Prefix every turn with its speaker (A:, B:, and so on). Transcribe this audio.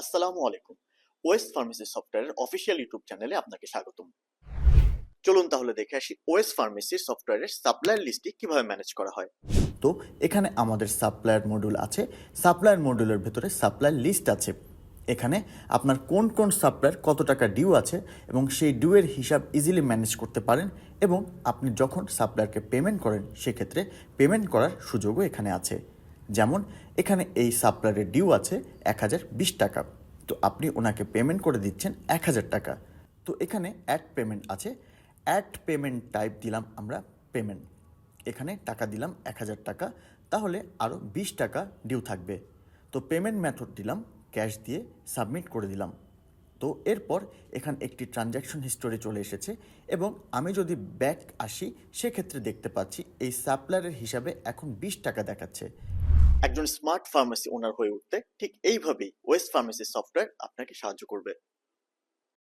A: আসসালামু আলাইকুম। West pharmacy সফটওয়্যারের অফিসিয়াল ইউটিউব চ্যানেলে আপনাকে স্বাগতম। চলুন তাহলে দেখে আসি ওয়েস্ট ফার্মেসির সফটওয়্যারের সাপ্লায়ার লিস্টটি কীভাবে ম্যানেজ করা হয়।
B: তো এখানে আমাদের সাপ্লায়ার মডিউল আছে। সাপ্লায়ার মডিউলের ভেতরে সাপ্লায়ার লিস্ট আছে। এখানে আপনার কোন কোন সাপ্লায়ার কত টাকা ডিউ আছে এবং সেই ডিউয়ের হিসাব ইজিলি ম্যানেজ করতে পারেন এবং আপনি যখন সাপ্লায়ারকে পেমেন্ট করেন, সেক্ষেত্রে পেমেন্ট করার সুযোগও এখানে আছে। যেমন, এখানে এই সাপ্লায়ারের ডিউ আছে এক হাজার বিশ টাকা। তো আপনি ওনাকে পেমেন্ট করে দিচ্ছেন এক হাজার টাকা। তো এখানে অ্যাড পেমেন্ট আছে। অ্যাড পেমেন্ট টাইপ দিলাম আমরা পেমেন্ট এখানে টাকা দিলাম এক হাজার টাকা। তাহলে আরও বিশ টাকা ডিউ থাকবে। তো পেমেন্ট মেথড দিলাম ক্যাশ দিয়ে সাবমিট করে দিলাম। তো এরপর এখানে একটি ট্রানজ্যাকশন হিস্টোরি চলে এসেছে এবং আমি যদি ব্যাক আসি, সেক্ষেত্রে দেখতে পাচ্ছি এই সাপ্লায়ারের হিসাবে এখন বিশ টাকা দেখাচ্ছে।
A: একজন স্মার্ট ফার্মেসি ওনার হয়ে উঠতে ঠিক এইভাবেই ওয়েস্ট ফার্মেসি সফটওয়্যার আপনাকে সাহায্য করবে।